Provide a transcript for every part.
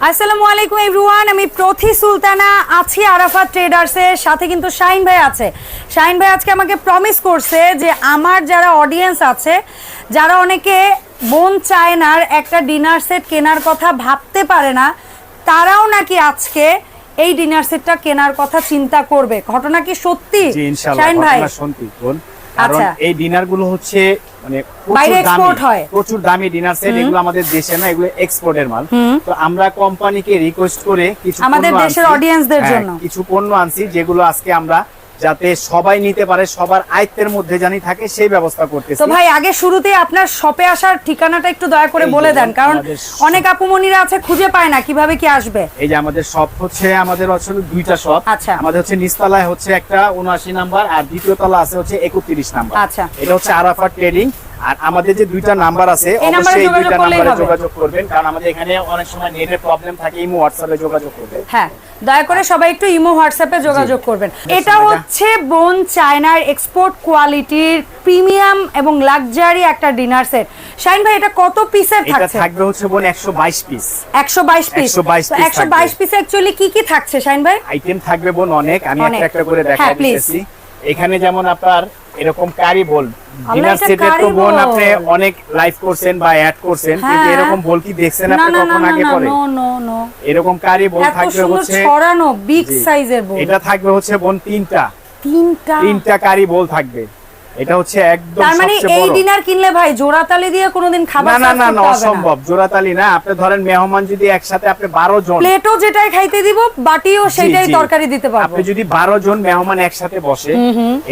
আসসালামু আলাইকুম এভরিওয়ান আমি প্রথি সুলতানা আছি আরাফাত ট্রেডার্সের সাথে কিন্তু শাইন ভাই আছে। শাইন ভাই আজকে আমাকে প্রমিস করছে যে আমার যারা অডিয়েন্স আছে যারা অনেকে বোন চায়নার একটা ডিনার সেট কেনার কথা ভাবতে পারে না তারাও নাকি আজকে এই ডিনার সেটটা কেনার কথা চিন্তা করবে। ঘটনা কি সত্যি? শাইন ভাই? সত্যি কারণ আচ্ছা। এই ডিনারগুলো হচ্ছে মানে বাইরে প্রচুর দামি হয়। প্রচুর দামি ডিনার সেট এগুলো আমাদের দেশে না এগুলো এক্সপোর্টের মাল তো আমরা কোম্পানিকে রিকোয়েস্ট করে কিছু আমাদের দেশের অডিয়েন্সদের হ্যাঁ, জন্য। কিছু পণ্য আনছি যেগুলো আজকে আমরা যাতে সবাই নিতে পারে সবার আয়ত্তের মধ্যে জানি থাকে সেই ব্যবস্থা করতেছি। তো ভাই আগে শুরুতে আপনার শপে আসার ঠিকানাটা একটু দয়া করে বলে দেন কারণ অনেক আপুমনিরা আছে খুঁজে পায় না কীভাবে কি আসবে। এই যে আমাদের শপ হচ্ছে আমাদের আসলে দুইটা শপ আচ্ছা। আমাদের হচ্ছে নিচতলায় হচ্ছে একটা উনআশি নাম্বার আর দ্বিতীয় তলা আছে হচ্ছে একত্রিশ নাম্বার। আচ্ছা। এটা হচ্ছে আরাফাত ট্রেডিং আর আমাদের যে দুইটা নাম্বার আছে অবশ্যই এই দুইটা নাম্বারে যোগাযোগ করবেন কারণ আমাদের এখানে অনেক সময় নেটের প্রবলেম থাকে ইমো হোয়াটসঅ্যাপে যোগাযোগ করবেন। হ্যাঁ দয়া করে সবাই একটু ইমো হোয়াটসঅ্যাপে যোগাযোগ করবেন। এটা হচ্ছে বোন চায়নার এক্সপোর্ট কোয়ালিটির প্রিমিয়াম এবং লাক্সারি একটা ডিনার সেট শাইন ভাই এটা কত পিসের থাকছে? এটা থাকবে হচ্ছে বোন একশো বাইশ পিস একশো বাইশ পিস 122 একশো বাইশ পিস অ্যাকচুয়ালি কি কি থাকছে শাইন ভাই? আইটেম থাকবে বোন অনেক। আমি একটা একটা করে হ্যাঁ, দেখা দিতেছি। এখানে যেমন আপনার এরকম কারি বল ডিনার সেটে তো বোন আপনি অনেক লাইভ করছেন বা অ্যাড করছেন। কিন্তু হ্যাঁ। এরকম বল কি দেখছেন আপনি কখন আগে পরে? নো নো নো এরকম কারি বল থাকবে হচ্ছে ছড়ানো বিগ সাইজের বল এটা থাকবে হচ্ছে বোন তিনটা। তিনটা। তিনটা কারি বল থাকবে। এটা হচ্ছে একদম তার মানে এই ডিনার কিনলে ভাই জোড়া তালি দিয়ে কোনোদিন খাবার না না না অসম্ভব জোড়াতালি না। আপনি ধরেন মেহমান যদি একসাথে আপনি বারো জন। প্লেটও যেটাই খাইতে দিব বাটিও সেটাই তরকারি দিতে পারব। আপনি যদি বারো জন মেহমান একসাথে বসে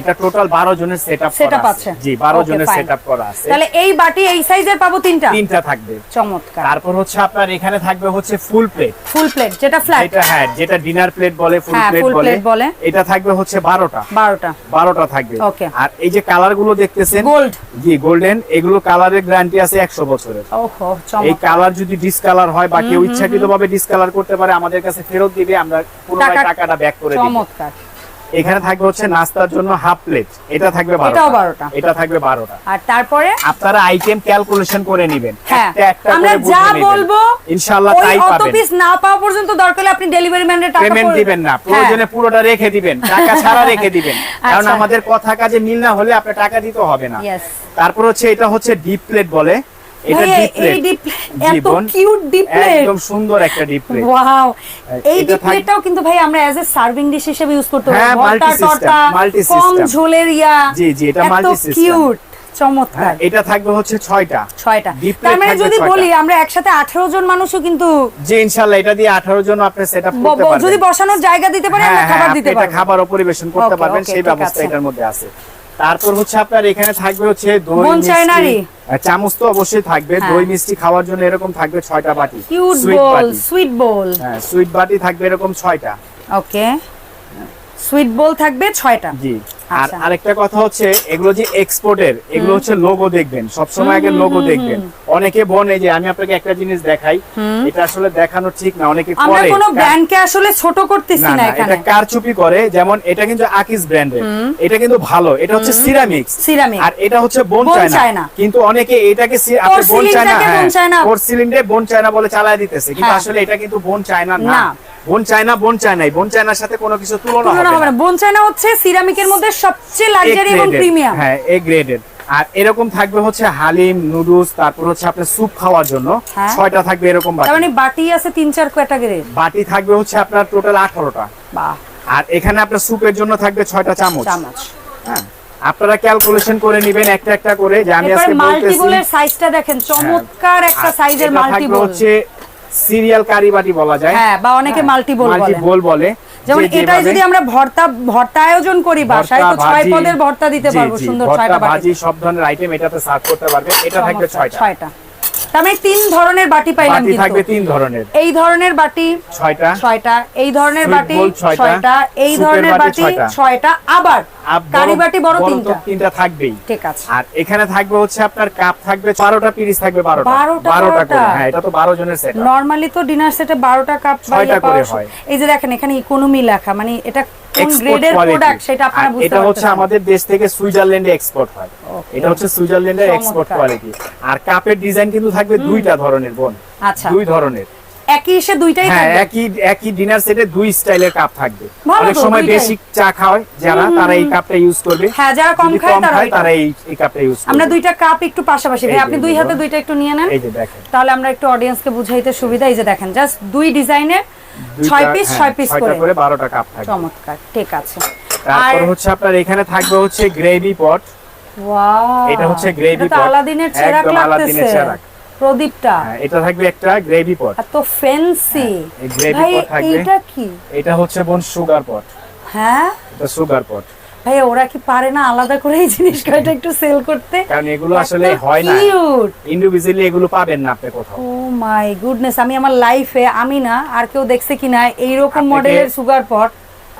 এটা টোটাল বারো জনের সেট আপ Setup আছে। জি বারো Okay, জনের fine. সেট আপ করা আছে। তাহলে এই বাটি এই সাইজের পাবো তিনটা? তিনটা থাকবে। চমৎকার। তারপর হচ্ছে আপনার এখানে থাকবে হচ্ছে ফুল প্লেট ফুল প্লেট যেটা ফ্ল্যাট এটা হ্যাঁ যেটা ডিনার প্লেট বলে ফুল হ্যাঁ, প্লেট বলে। এটা থাকবে হচ্ছে বারোটা। বারোটা। বারোটা থাকবে। Okay. আর এই যে কালারগুলো দেখতেছেন? গোল্ড জি গোল্ডেন এগুলো কালারের গ্যারান্টি আছে একশো বছরের। এই কালার যদি ডিসকালার হয় বা কেউ ইচ্ছাকৃত ভাবে ডিসকালার করতে পারে আমাদের কাছে ফেরত দিবে আমরা পুরোটাই টাকাটা ব্যাক করে দিব। চমৎকার। এখানে থাকবে হচ্ছে নাস্তার জন্য হাফ প্লেট। এটা থাকবে এটাও 12টা। এটা থাকবে বারোটা। আর তারপরে? আপনারা আইটেম ক্যালকুলেশন করে নেবেন। হ্যাঁ। আমরা যা বলব ইনশাআল্লাহ তাই অত পাবেন। পিস না পাওয়া পর্যন্ত দরকার হলে আপনি ডেলিভারি ম্যানের টাকা পেমেন্ট দিবেন না। হ্যাঁ। প্রয়োজনে পুরোটা রেখে দিবেন। টাকা ছাড়া রেখে দিবেন। কারণ আচ্ছা। আমাদের কথা কাজে মিল না হলে আপনার টাকা দিতে হবে না। তারপর হচ্ছে এটা হচ্ছে ডিপ প্লেট বলে। এটা ডিপ এই প্লেট ডিপ এত কিউট ডিপ একদম সুন্দর একটা ডিপ ওয়াও এই এটা ডিপ থাক- প্লেটটাও কিন্তু ভাই আমরা অ্যাজ এ সার্ভিং ডিশ হিসেবে ইউজ করতে ভর্তা টর্তা কম ঝোলের ইয়া জি, জি, এটা এত multi কিউট চমৎকার। হ্যাঁ এটা থাকবে হচ্ছে ছয়টা। ছয়টা। তার মানে যদি বলি আমরা একসাথে আঠারো জন মানুষও কিন্তু যে ইনশাল্লাহ এটা দিয়ে আঠারো জন আপনি সেট আপ করতে পারবেন। যদি বসানোর জায়গা দিতে পারি হ্যাঁ, খাবার হ্যাঁ, দিতে খাবারও পরিবেশন করতে পারবেন সেই ব্যবস্থা এটার মধ্যে আছে। তারপর হচ্ছে আপনার এখানে থাকবে হচ্ছে দই মিষ্টি। চামচ তো অবশ্যই থাকবে। হ্যাঁ। দই মিষ্টি খাওয়ার জন্য এরকম থাকবে ছয়টা বাটি। সুইট বল সুইট বল হ্যাঁ সুইট বাটি থাকবে এরকম ছয়টা। ওকে সুইট বোল থাকবে ছয়টা। জি। আর আচ্ছা। আরেকটা কথা হচ্ছে এগুলো যে এক্সপোর্টের এগুলো হচ্ছে লোগো দেখবেন। সবসময় আগে লোগো দেখবেন। অনেকে বনে যে আমি আপনাকে একটা জিনিস দেখাই। এটা আসলে দেখানো ঠিক না। অনেকে আমরা করে। কোনো ব্র্যান্ডকে আসলে ছোট করতেছি না এখানে। এটা কারচুপি করে। যেমন এটা কিন্তু আকিস ব্র্যান্ডের এটা কিন্তু ভালো। এটা হচ্ছে সিরামিক্স সিরামিক আর এটা হচ্ছে বোন চায়না। কিন্তু অনেকে এটাকে আপনি বোন চায়না বোন চায়না। বোন চায়না বলে চালায় দিতেছে। কিন্তু হ্যাঁ। আসলে এটা কিন্তু বোন চায়না না। বোন চায়না বোন চায়নাই বোন চায়নার সাথে কোনো কিছু তুলনা হবে না। বোন চায়না হচ্ছে সিরামিকের মধ্যে সবচেয়ে লাক্সারি এবং প্রিমিয়াম হ্যাঁ এ গ্রেডেড আর এরকম থাকবে হচ্ছে হালিম নুডলস তারপর হচ্ছে আপনার স্যুপ খাওয়ার জন্য। হ্যাঁ। ছয়টা থাকবে এরকম বাটি। মানে বাটি আছে তিন চার ক্যাটাগরির বাটি থাকবে হচ্ছে আপনার টোটাল আঠারোটা। বাহ। আর এখানে আপনার স্যুপের জন্য থাকবে ছয়টা চামচ। চামচ। হ্যাঁ। আপনারা ক্যালকুলেশন করে নেবেন একটা একটা করে। যে আমি আজকে বলতেছি মাল্টিবলের সাইজটা দেখেন। চমৎকার একটা সাইজের মাল্টিবল হচ্ছে সিরিয়াল কারি বাটি বলা যায়। হ্যাঁ বা অনেকে মাল্টি বোল বলে। মাল্টিবল বলে যেমন এটা যদি আমরা ভর্তা ভর্তা আয়োজন করি বাসায় তো ছয় পদের ভর্তা দিতে পারব সুন্দর ছয়টা ভাজি সব ধরনের আইটেম এটাতে সার্ভ করতে পারবে এটা থাকবে ছয়টা। ছয়টা। তার মানে তিন ধরনের বাটি পাইলাম বাটি থাকবে তিন ধরনের। এই ধরনের বাটি ছয়টা। ছয়টা। এই ধরনের বাটি bowl ছয়টা, ছয়টা। এই ধরনের বাটি বাটি ছয়টা। ছয়টা। আবার কারি বাটি বড় তিনটা। তিনটা থাকবেই। ঠিক আছে। আর এখানে থাকবে হচ্ছে আপনার কাপ থাকবে বারোটা পিরিস থাকবে বারোটা। বারোটা, বারোটা করে। হ্যাঁ এটা তো বারো জনের সেট নরমালি তো ডিনার সেটে বারোটা কাপ ছয়টা করে হয়। এই যে দেখেন এখানে ইকোনমি লেখা। মানে এটা কোন গ্রেডের প্রোডাক্ট সেটা আপনারা বুঝতে এটা হচ্ছে আমাদের দেশ থেকে সুইজারল্যান্ডে এক্সপোর্ট হয়। এটা হচ্ছে সুইজারল্যান্ডের এক্সপোর্ট কোয়ালিটি আর কাপের ডিজাইন কিন্তু থাকবে দুইটা ধরনের বোন। আচ্ছা। দুই ধরনের। একই এসে দুইটাই হ্যাঁ একই একই ডিনার সেটে দুই স্টাইলের কাপ থাকবে। অনেক সময় বেশি চা খায় যারা তারা এই কাপটা ইউজ করবে। হ্যাঁ, যারা কম খায় তারা তারা এই এই কাপটা ইউজ করবে। আমরা দুইটা কাপ একটু পাশাপাশি। ভাই আপনি দুই হাতে দুইটা একটু নিয়ে নেন। এই যে দেখেন। তাহলে আমরা একটু অডিয়েন্সকে বুঝাইতে সুবিধা। এই যে দেখেন জাস্ট দুই ডিজাইনের ছয় পিস হ্যাঁ, ছয় পিস করে। করে বারোটা কাপ থাকবে। চমৎকার ঠিক আছে। আর তারপর হচ্ছে আপনার এখানে থাকবে হচ্ছে গ্রেভি পট এটা হচ্ছে এটা তো pot। আলাদিনের চেরাক লাগতেছে। প্রদীপটা। হ্যাঁ, এটা থাকবে একটা গ্রেভি পট এত ফ্যান্সি ভাই। এইটা কি? এটা হচ্ছে বোন সুগার পট হ্যাঁ? এটা সুগার পট ভাই ওরা কি পারে না আলাদা করে এই জিনিস কয়টা একটু সেল করতে? কারণ এগুলো আসলে হয় না। ইন্ডিভিজুয়ালি এগুলো পাবেন না আপনি কোথাও। ও মাই গুডনেস আমি আমার লাইফে আমি না আর কেউ দেখছে কিনা এইরকম মডেলের সুগার পট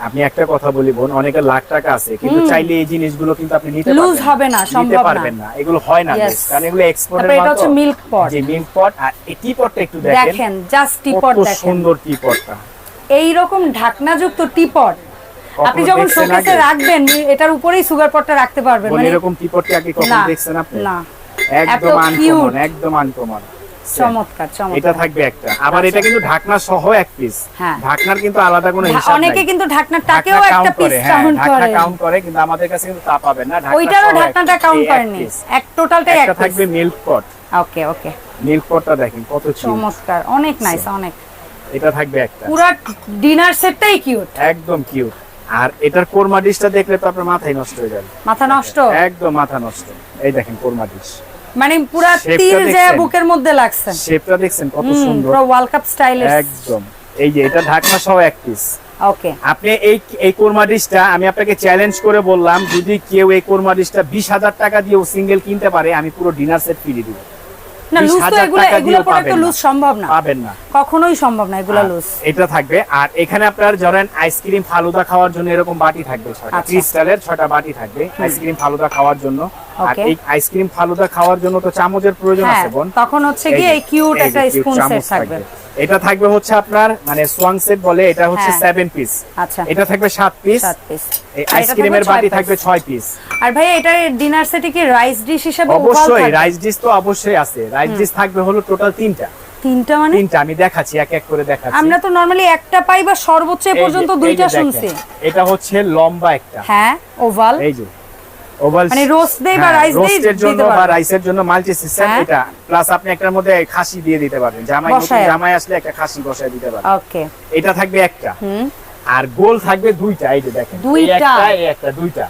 আপনি একটা কথা বলি বোন অনেকের লাখ টাকা আছে কিন্তু চাইলে এই জিনিসগুলো কিন্তু আপনি নিতে পারবেন হবে না, সম্ভব না। পারবেন না। এগুলো হয় না কারণ এগুলো এক্সপোর্টের তারপরে এটা হচ্ছে milk pot। জি মিল্ক পট আর এই টি পটটা একটু দেখেন। দেখেন জাস্ট টিপট কত দেখেন। সুন্দর টি। পটটা এইরকম ঢাকনাযুক্ত টিপট আপনি যখন শোকেসে রাখবেন এটার উপরেই সুগার পটটা রাখতে পারবেন। মানে এরকম টি পটটা আগে কখনো দেখছেন আপনি? না। একদম আনকমন একদম আনকমন চমৎকার এটা থাকবে একটা। আবার এটা কিন্তু ঢাকনা সহ এক পিস হ্যাঁ। ঢাকনার কিন্তু আলাদা কোনো হিসাব অনেকে নাই কিন্তু ঢাকনাটাকেও ঢাকনা একটা পিস করে, হ্যাঁ, কাউন্ট করে। কিন্তু আমাদের কাছে কিন্তু তা পাবেন না। ঢাকনা ওইটারও ঢাকনাটা কাউন্ট করেনি। piece। এক টোটালটাই একটা থাকবে মিল্ক পট ওকে ওকে মিল্ক পটটা দেখেন কত চমৎকার অনেক নাইস অনেক। এটা থাকবে একটা। পুরো ডিনার সেটটাই কিউট একদম কিউট আর এটার কোরমা ডিশটা দেখলে তো আপনার মাথায় নষ্ট হয়ে যাবে। মাথা নষ্ট? একদম মাথা নষ্ট। এই দেখেন কোরমা ডিশ মানে পুরো Shape-টা যে বুকের মধ্যে লাগছে। শেপটা দেখছেন? কত সুন্দর। পুরো ওয়ার্ল্ড কাপ একদম। এই যে এটা ঢাকনা সহ এক পিস ওকে আপনি এই এই কোরমা ডিশটা আমি আপনাকে চ্যালেঞ্জ করে বললাম যদি কেউ এই কোরমা ডিশটা বিশ হাজার টাকা দিয়েও সিঙ্গেল কিনতে পারে আমি পুরো ডিনার সেট ফিরিয়ে দিব। না লুজ তো এগুলো এগুলো দিয়েও পরে তো পাবেন লুজ সম্ভব না। পাবেন না। কখনোই সম্ভব না এগুলো লুজ এটা থাকবে। আর এখানে আপনার ধরেন আইসক্রিম ফালুদা খাওয়ার জন্য এরকম বাটি থাকবে ছয়টা। আচ্ছা। ক্রিস্টালের ছয়টা বাটি থাকবে আইসক্রিম ফালুদা খাওয়ার জন্য। আর এই আইসক্রিম ফালুদা খাওয়ার জন্য তো চামচের প্রয়োজন হ্যাঁ আছে বোন। তখন হচ্ছে কি এই কিউট একটা স্পুন সেট থাকবে। এটা থাকবে হচ্ছে আপনার মানে সোয়াং সেট বলে এটা হচ্ছে হ্যাঁ। সেভেন পিস আচ্ছা। এটা থাকবে সাত পিস সাত পিস এই আইসক্রিমের বাটি থাকবে ছয় পিস আর ভাই এটা ডিনার সেটে কি রাইস ডিশ হিসেবে অবশ্যই রাইস ডিশ তো অবশ্যই আছে। রাইস ডিশ থাকবে হলো টোটাল তিনটা। তিনটা মানে? তিনটা আমি দেখাচ্ছি এক এক করে দেখাচ্ছি। আমরা তো নরমালি একটা পাই বা সর্বোচ্চ পর্যন্ত দুইটা শুনছি। এটা হচ্ছে লম্বা একটা। হ্যাঁ ওভাল এই যে মানে roast দেই বা rice দেই রোস্টের জন্য বা রাইসের জন্য মাল্টি সিস্টেম হ্যাঁ। এটা প্লাস আপনি একটার মধ্যে খাসি দিয়ে দিতে পারবেন। জামাই নতুন জামাই আসলে একটা খাসি বসায় দিতে পারবেন। ওকে এটা থাকবে একটা। আর গোল থাকবে দুইটা এই যে দেখেন। দুইটা? একটা দুইটা।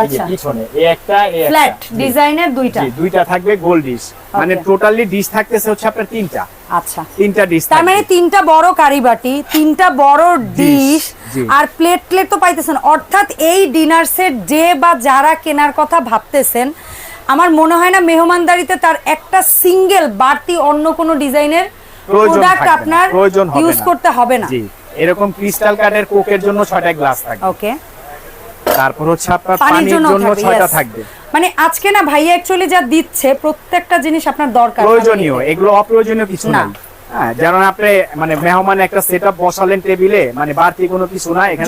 আচ্ছা। পিছনে এই একটা এই একটা। ফ্ল্যাট ডিজাইনের দুইটা। জি, দুইটা থাকবে গোল ডিশ মানে টোটালি ডিশ থাকতেছে হচ্ছে আপনার তিনটা। আচ্ছা। তিনটা ডিশ তার মানে তিনটা বড় কারিবাটি তিনটা বড় ডিশ। আর প্লেট প্লেট তো পাইতেছেন। অর্থাৎ এই ডিনার সেট যে বা যারা কেনার কথা ভাবতেছেন আমার মনে হয় না মেহমানদারিতে তার একটা সিঙ্গেল বাড়তি অন্য কোনো ডিজাইনের প্রোডাক্ট আপনার ইউজ করতে হবে না। এরকম ক্রিস্টাল কার্ডের কোকের জন্য ছয়টা গ্লাস থাকবে। ওকে তারপর হচ্ছে আপনার পানির জন্য ছয়টা থাকবে। মানে আজকে না ভাইয়া অ্যাকচুয়ালি যা দিচ্ছে প্রত্যেকটা জিনিস আপনার দরকার। প্রয়োজনীয় এগুলো অপ্রয়োজনীয় কিছু না। হ্যাঁ যেমন আপনি মানে মেহমান একটা সেটআপ বসালেন টেবিলে মানে বাড়তি কোনো কিছু না এখানে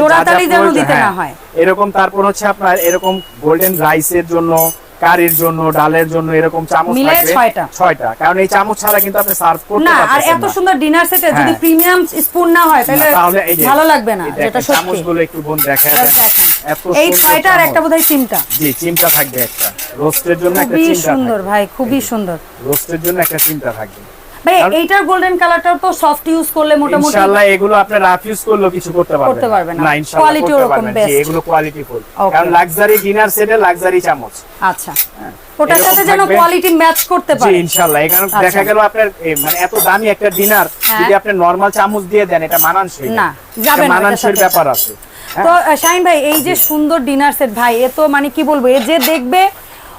হ্যাঁ। হয়। এরকম তারপর হচ্ছে আপনার এরকম গোল্ডেন রাইসের জন্য কারির জন্য ডালের জন্য এরকম চামচ থাকবে। ছয়টা। ছয়টা। কারণ এই চামচ ছাড়া কিন্তু আপনি সার্ভ করতে না আর এত সুন্দর ডিনার সেটে যদি হ্যাঁ। প্রিমিয়াম স্পুন না হয় তাহলে ভালো লাগবে না যেটা সত্যি। চামচগুলো একটু বোন দেখা Just এই ছয়টা আর একটা বোধহয় চিমটা। জি চিমটা থাকবে একটা। রোস্টের জন্য একটা খুবই সুন্দর ভাই খুবই সুন্দর। রোস্টের জন্য একটা চিমটা থাকবে। ভাই এইটার গোল্ডেন কালারটাও তো সফট ইউজ করলে মোটামুটি ইনশাআল্লাহ এগুলো আপনি রাফ ইউজ কিছু করতে পারবেন করতে পারবেন না। ইনশাআল্লাহ করতে ওরকম best। এগুলো কোয়ালিটি ফুল কারণ লাক্সারি ডিনার সেটে লাক্সারি চামচ। আচ্ছা। ওটার সাথে যেন কোয়ালিটি ম্যাচ করতে জি ইনশাআল্লাহ। আচ্ছা। দেখা গেল আপনার মানে এত দামি একটা ডিনার হ্যাঁ। যদি আপনি নরমাল চামচ দিয়ে দেন এটা মানানসই। না, যাবে না মানানসইর ব্যাপার আছে। হ্যাঁ। তো আহ, শাহিন ভাই এই যে সুন্দর ডিনার সেট ভাই এ তো মানে কি বলব এ যে দেখবে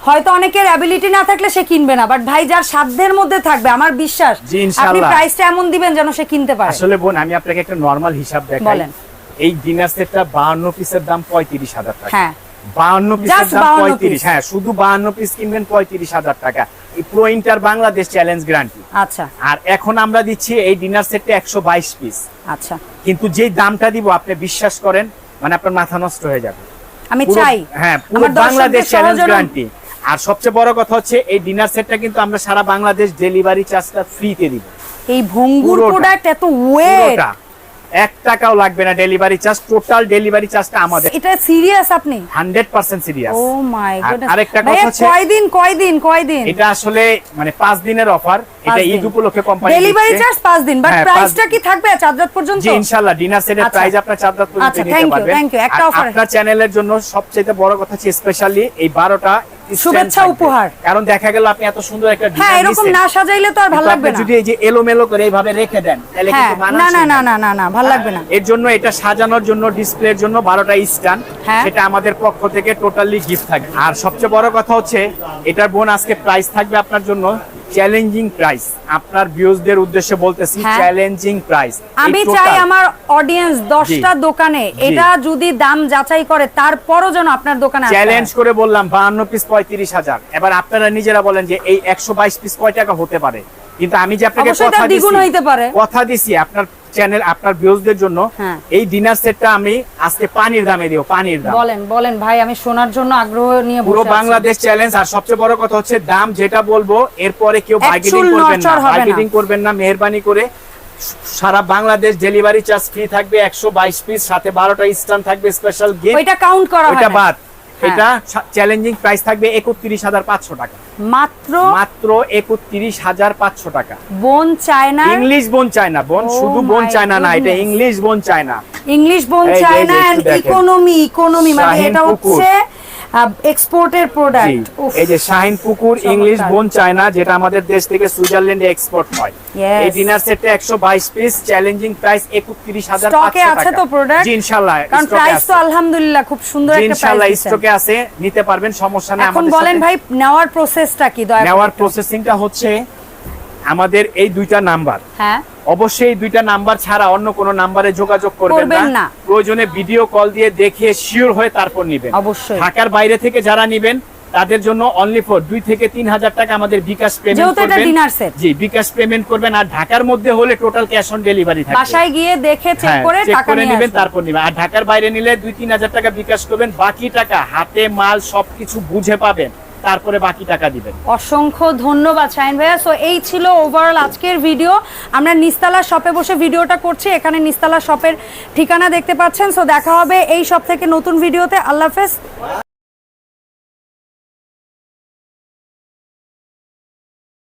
হয়তো অনেকের অ্যাবিলিটি না থাকলে সে কিনবে না বাট ভাই যার সাধ্যের মধ্যে থাকবে আমার বিশ্বাস আপনি প্রাইসটা এমন দিবেন যেন সে কিনতে পারে। আসলে বোন আমি আপনাকে একটা নরমাল হিসাব দেখাই। বলেন। এই ডিনার সেটটা 52 পিসের দাম 35000 টাকা। হ্যাঁ। বাহান্ন পিসের দাম 52 পঁয়ত্রিশ। piece। হ্যাঁ শুধু বাহান্ন পিস কিনবেন পঁয়ত্রিশ হাজার টাকা। এই pro inter Bangladesh challenge guarantee আচ্ছা। আর এখন আমরা দিচ্ছি এই ডিনার সেটে একশো বাইশ পিস আচ্ছা। কিন্তু যে দামটা দিব আপনি বিশ্বাস করেন মানে আপনার মাথা নষ্ট হয়ে যাবে। আমি চাই। হ্যাঁ পুরো বাংলাদেশ চ্যালেঞ্জ গ্যারান্টি আর সবচেয়ে বড় কথা হচ্ছে এই ডিনার সেটটা কিন্তু আমরা সারা বাংলাদেশ ডেলিভারি চার্জটা ফ্রিতে দিব। এই ভঙ্গুর প্রোডাক্ট এত ওয়েট এক টাকাও লাগবে না ডেলিভারি চার্জ টোটাল ডেলিভারি চার্জটা আমাদের। এটা সিরিয়াস আপনি? Hundred percent serious oh my goodness আরেকটা কথা হচ্ছে কয়দিন কয়দিন কয়দিন? এটা আসলে মানে পাঁচ দিনের অফার এটা ঈদ উপলক্ষে কোম্পানি ডেলিভারি চার্জ পাঁচ দিন। বাট হ্যাঁ, প্রাইসটা কি থাকবে চাঁদরাত পর্যন্ত? জি ইনশাআল্লাহ ডিনার সেটের আচ্ছা। প্রাইস আপনার চার রাত পর্যন্ত আচ্ছা, নিতে thank you, পারবেন। thank you। একটা আর offer। আপনার চ্যানেলের জন্য সবচেয়ে বড় কথা হচ্ছে স্পেশালি এই 12টা stand শুভেচ্ছা উপহার। কারণ দেখা গেল আপনি এত সুন্দর একটা হ্যাঁ এরকম না সাজাইলে তো আর ভালো লাগবে না। যদি এই যে এলোমেলো করে এইভাবে রেখে দেন তাহলে হ্যাঁ কিন্তু না না না। না না না ভালো লাগবে না। এর জন্য এটা সাজানোর জন্য ডিসপ্লের জন্য বারোটা স্ট্যান্ড হ্যাঁ। সেটা আমাদের পক্ষ থেকে টোটালি গিফট থাকবে। আর সবচেয়ে বড় কথা হচ্ছে এটার বোন আজকে প্রাইস থাকবে আপনার জন্য চ্যালেঞ্জিং প্রাইস আপনার ভিউজদের উদ্দেশ্যে বলতেছি। চ্যালেঞ্জিং প্রাইস আমি চাই আমার অডিয়েন্স দশটা দোকানে এটা যদি দাম যাচাই করে তারপরও যেন আপনার দোকানে চ্যালেঞ্জ করে বললাম বাহান্ন পিস পঁয়ত্রিশ হাজার। এবার আপনারা নিজেরা বলেন যে এই একশো বাইশ পিস কয় টাকা হতে পারে? কিন্তু আমি যে আপনাকে কথা দিছি কথা দিছি আপনার চ্যানেল আপনার ভিউজদের জন্য হ্যাঁ। এই ডিনার সেটটা আমি আজকে পানির দামে দিও পানির দাম বলেন বলেন ভাই আমি শোনার জন্য আগ্রহ নিয়ে পুরো বসে আছি। বাংলাদেশ চ্যালেঞ্জ আর সবচেয়ে বড় কথা হচ্ছে দাম যেটা বলব এরপরে কেউ বার্গেনিং করবেন না বার্গেনিং করবেন না মেহেরবানি করে সারা বাংলাদেশ ডেলিভারি চার্জ ফ্রি থাকবে একশো বাইশ পিস সাথে বারোটা স্টান থাকবে স্পেশাল গিফট ওইটা কাউন্ট করা হয় ওইটা বাদ। এটা চ্যালেঞ্জিং প্রাইস থাকবে একত্রিশ হাজার পাঁচশো টাকা। মাত্র? মাত্র একত্রিশ হাজার পাঁচশো টাকা। Bone china English bone china bone. Oh শুধু বোন চায়না চায় না এটা English bone china English bone china and economy economy মানে এটা হচ্ছে এক্সপোর্টের প্রোডাক্ট এই যে শাহিন পুকুর ইংলিশ বোন চায়না যেটা আমাদের দেশ থেকে সুইজারল্যান্ডে এক্সপোর্ট হয়। এই ডিনার সেটটা একশো বাইশ পিস চ্যালেঞ্জিং প্রাইস একত্রিশ হাজার স্টকে আছে তো প্রোডাক্ট জি ইনশাল্লাহ কারণ প্রাইস তো আলহামদুলিল্লাহ খুব সুন্দর একটা ইনশাল্লাহ প্রাইস স্টকে আছে নিতে পারবেন সমস্যা নেই এখন বলেন ভাই নেওয়ার প্রসেসটা কি দয়া নেওয়ার। প্রসেসিংটা হচ্ছে আমাদের এই দুইটা নাম্বার হ্যাঁ। অবশ্যই এই দুইটা নাম্বার ছাড়া অন্য কোনো নাম্বারে যোগাযোগ করবেন না। প্রয়োজনে ভিডিও কল দিয়ে দেখে শিওর হয়ে তারপর নিবেন। অবশ্যই। ঢাকার বাইরে থেকে যারা নিবেন তাদের জন্য অনলি ফর দুই থেকে তিন হাজার টাকা আমাদের বিকাশ পেমেন্ট করবেন। জি বিকাশ পেমেন্ট করবেন। আর ঢাকার মধ্যে হলে টোটাল ক্যাশ অন ডেলিভারি থাকবে বাসায় গিয়ে দেখে চেক হ্যাঁ, করে টাকা নিয়ে নেবেন তারপর নেবেন। আর ঢাকার বাইরে নিলে দুই তিন হাজার টাকা বিকাশ করবেন। বাকি টাকা হাতে মাল সবকিছু বুঝে পাবেন। তারপরে বাকি টাকা দিবেন। অসংখ্য ধন্যবাদ, শাহিন ভাইয়া। সো এই ছিল ওভারঅল আজকের ভিডিও আমরা নিস্তালা শপে বসে ভিডিওটা করছি। এখানে নিস্তালা শপের ঠিকানা দেখতে পাচ্ছেন। সো দেখা হবে এই সব থেকে নতুন ভিডিওতে আল্লাহ হাফেজ।